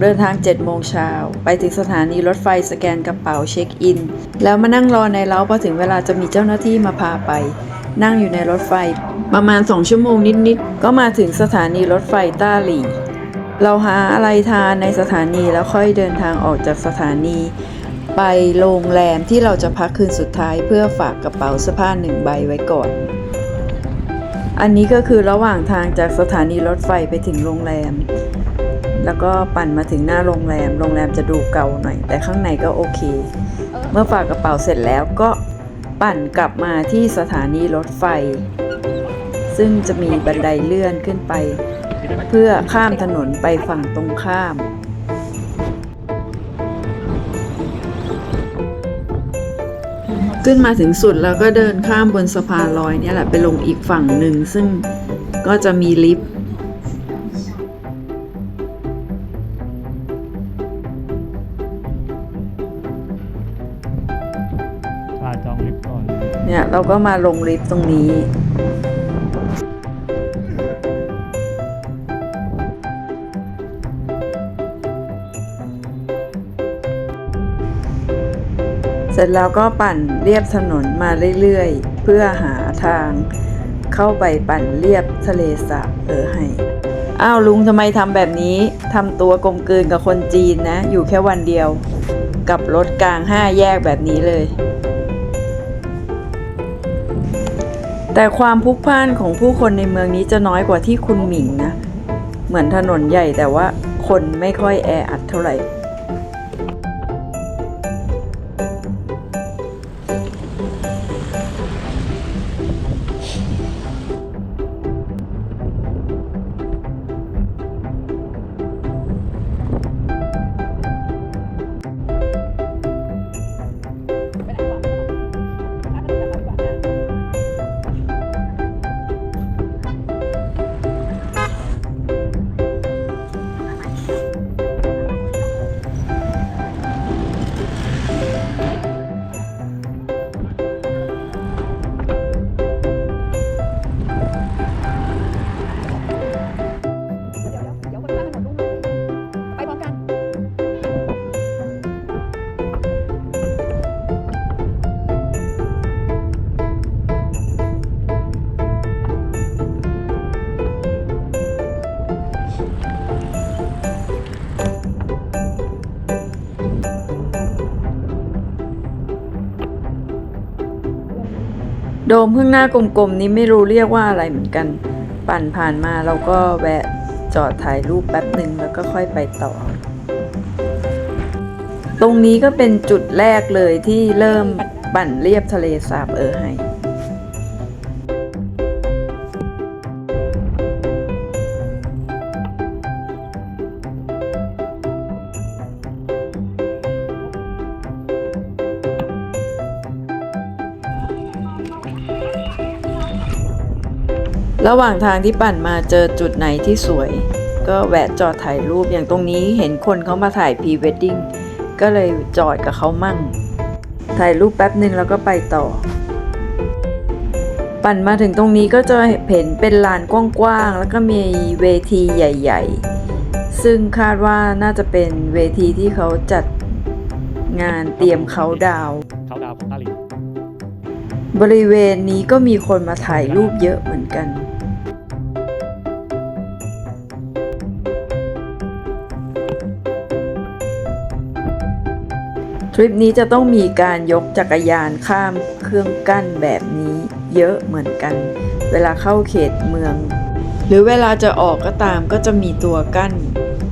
เดินทาง7โมงเช้าไปถึงสถานีรถไฟสแกนกระเป๋าเช็คอิน แล้วมานั่งรอในเล้าพอถึงเวลาจะมีเจ้าหน้าที่มาพาไป นั่งอยู่ในรถไฟ ประมาณ 2 ชั่วโมงนิดๆ ก็มาถึงสถานีรถไฟต้าหลี่เราหาอะไรทานในสถานีแล้วค่อยเดินทางออกจากสถานี ไปโรงแรมที่เราจะพักคืนสุดท้ายเพื่อฝากกระเป๋าเสื้อผ้าหนึ่งใบไว้ก่อน อันนี้ก็คือระหว่างทางจากสถานีรถไฟไปถึงโรงแรม แล้วก็ปั่นมาถึงหน้าโรงแรม โรงแรมจะดูเก่าหน่อย แต่ข้างในก็โอเค เมื่อฝากกระเป๋าเสร็จแล้วก็ปั่นกลับมาที่สถานีรถไฟ ซึ่งจะมีบันไดเลื่อนขึ้นไป เพื่อข้ามถนนไปฝั่งตรงข้าม ขึ้นมาถึงสุดแล้วก็เดินข้ามบนสะพานลอยเนี่ยแหละไปลงอีกฝั่งหนึ่งซึ่งก็จะมีลิฟต์ จองลิฟต์ก่อนเนี่ยเราก็มาลงลิฟต์ตรงนี้เสร็จแล้วก็ปั่นเรียบถนนมาเรื่อยๆ เพื่อหาทางเข้าไปปั่นเรียบทะเลสาบเออให้ อ้าวลุงทำไมทำแบบนี้ทำตัวกลมกลืนกับคนจีนนะ อยู่แค่วันเดียว กับรถกลางห้าแยกแบบนี้เลย แต่ความพลุกพล่านของผู้คนในเมืองนี้จะน้อยกว่าที่คุณหมิงนะ เหมือนถนนใหญ่แต่ว่าคนไม่ค่อยแออัดเท่าไหร่ มข้างหน้ากลมๆนี้ไม่รู้เรียกว่าอะไรเหมือนกัน ปั่นผ่านมาเราก็แวะจอดถ่ายรูปแป๊บหนึ่งแล้วก็ค่อยไปต่อ ตรงนี้ก็เป็นจุดแรกเลยที่เริ่มปั่นเรียบทะเลสาบเออไฮ ระหว่างทางที่ปั่นมาเจอจุดไหนที่สวย ก็แวะจอดถ่ายรูปอย่างตรงนี้เห็นคนเขามาถ่ายพรีเวดดิ้งก็เลยจอดกับเขามั่ง ถ่ายรูปแป๊บหนึ่งแล้วก็ไปต่อ ปั่นมาถึงตรงนี้ก็จะเห็นเป็นลานกว้างๆแล้วก็มีเวทีใหญ่ ๆ ซึ่งคาดว่าน่าจะเป็นเวทีที่เขาจัดงานเตรียมเขาดาวน์เขาดาวของตาหลีบริเวณนี้ก็มีคนมาถ่ายรูปเยอะเหมือนกัน ทริปนี้จะต้องมีการยกจักรยานข้ามเครื่องกั้นแบบนี้เยอะเหมือนกัน เวลาเข้าเขตเมือง หรือเวลาจะออกก็ตามก็จะมีตัวกั้น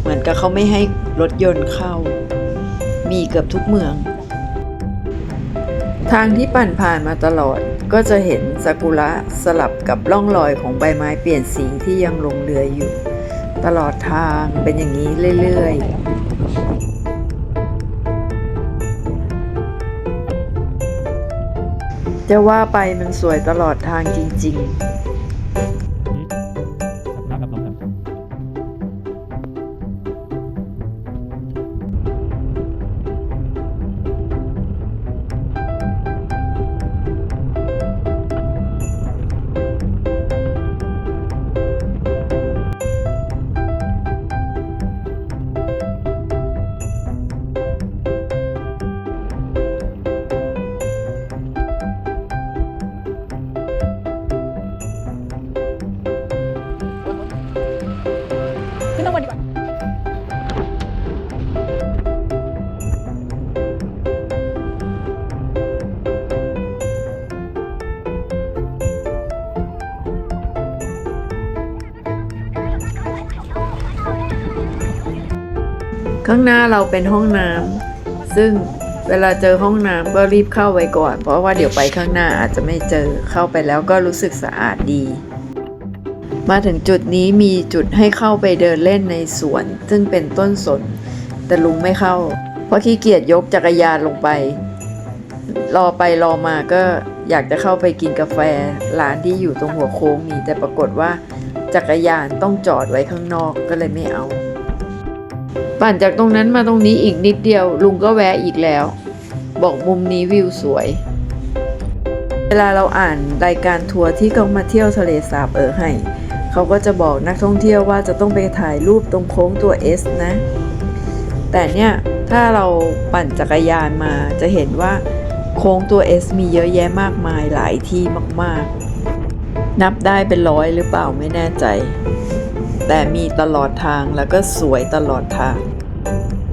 เหมือนกับเขาไม่ให้รถยนต์เข้า มีเกือบทุกเมือง ทางที่ปั่นผ่านมาตลอดก็จะเห็นซากุระสลับกับร่องรอยของใบไม้เปลี่ยนสีที่ยังลงเหลืออยู่ ตลอดทางเป็นอย่างนี้เรื่อยๆ จะว่าไปมันสวยตลอดทางจริง ๆ ข้างหน้าเราเป็นห้องน้ำซึ่งเวลาเจอห้องน้ำก็รีบเข้าไว้ก่อน เพราะว่าเดี๋ยวไปข้างหน้าอาจจะไม่เจอเข้าไปแล้วก็รู้สึกสะอาดดี มาถึงจุดนี้มีจุดให้เข้าไปเดินเล่นในสวน ซึ่งเป็นต้นสน แต่ลุงไม่เข้า เพราะขี้เกียจยกจักรยานลงไป รอไปรอมาก็อยากจะเข้าไปกินกาแฟร้านที่อยู่ตรงหัวโค้งมีแต่ปรากฏว่าจักรยานต้องจอดไว้ข้างนอกก็เลยไม่เอา ปั่นจากตรงนั้นมาตรงนี้อีกนิดเดียว ลุงก็แวะอีกแล้ว บอกมุมนี้วิวสวย เวลาเราอ่านรายการทัวร์ที่เขามาเที่ยวทะเลสาบเออให้เขาก็จะบอกนักท่องเที่ยวว่าจะต้องไปถ่ายรูปตรงโค้งตัว S นะ แต่เนี่ยถ้าเราปั่นจักรยานมาจะเห็นว่าโค้งตัว S มีเยอะแยะมากมายหลายที่มากๆ นับได้เป็นร้อยหรือเปล่าไม่แน่ใจ แต่มีตลอดทางแล้วก็สวยตลอดทาง Thank you.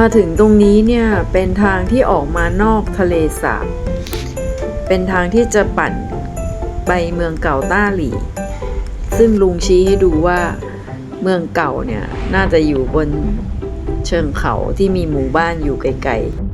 มาถึงตรงนี้เนี่ยเป็นทางที่ออกมานอกทะเลสาบ เป็นทางที่จะปั่นไปเมืองเก่าต้าหลี ซึ่งลุงชี้ให้ดูว่าเมืองเก่าเนี่ยน่าจะอยู่บนเชิงเขาที่มีหมู่บ้านอยู่ไกลๆ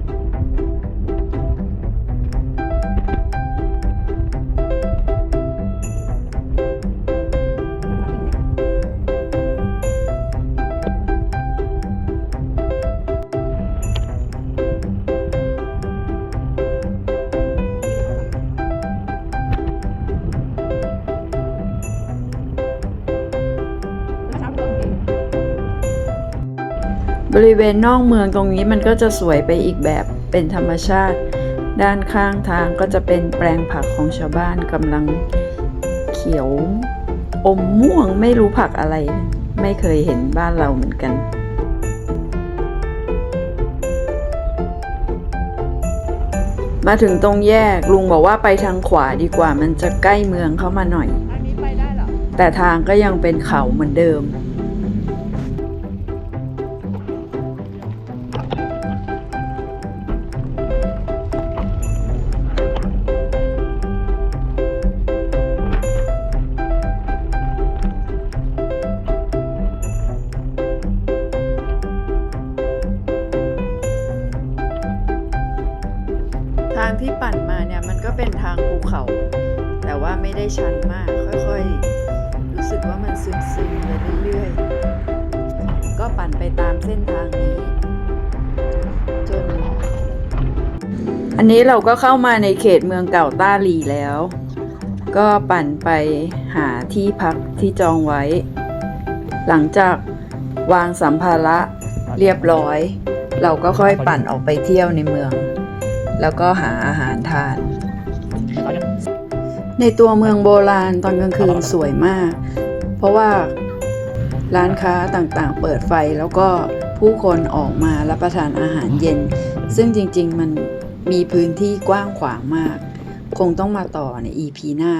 บริเวณนอกเมืองตรงนี้มันก็จะสวยไปอีกแบบเป็นธรรมชาติ ด้านข้างทางก็จะเป็นแปลงผักของชาวบ้านกำลังเขียว อมม่วงไม่รู้ผักอะไร ไม่เคยเห็นบ้านเราเหมือนกันมาถึงตรงแยกลุงบอกว่าไปทางขวาดีกว่ามันจะใกล้เมืองเข้ามาหน่อยอนนแต่ทางก็ยังเป็นเขาเหมือนเดิม ปั่นไปตามเส้นทางนี้จนอันนี้เราก็เข้ามาในเขตเมืองเก่าต้าลีแล้ว ก็ปั่นไปหาที่พักที่จองไว้ หลังจากวางสัมภาระเรียบร้อย เราก็ค่อยปั่นออกไปเที่ยวในเมือง แล้วก็หาอาหารทาน ในตัวเมืองโบราณตอนกลางคืนสวยมาก เพราะว่า ร้านค้าต่างๆ เปิดไฟแล้วก็ผู้คนออกมารับประทานอาหารเย็น ซึ่งจริงๆมันมีพื้นที่กว้างขวางมาก คงต้องมาต่อใน EP หน้า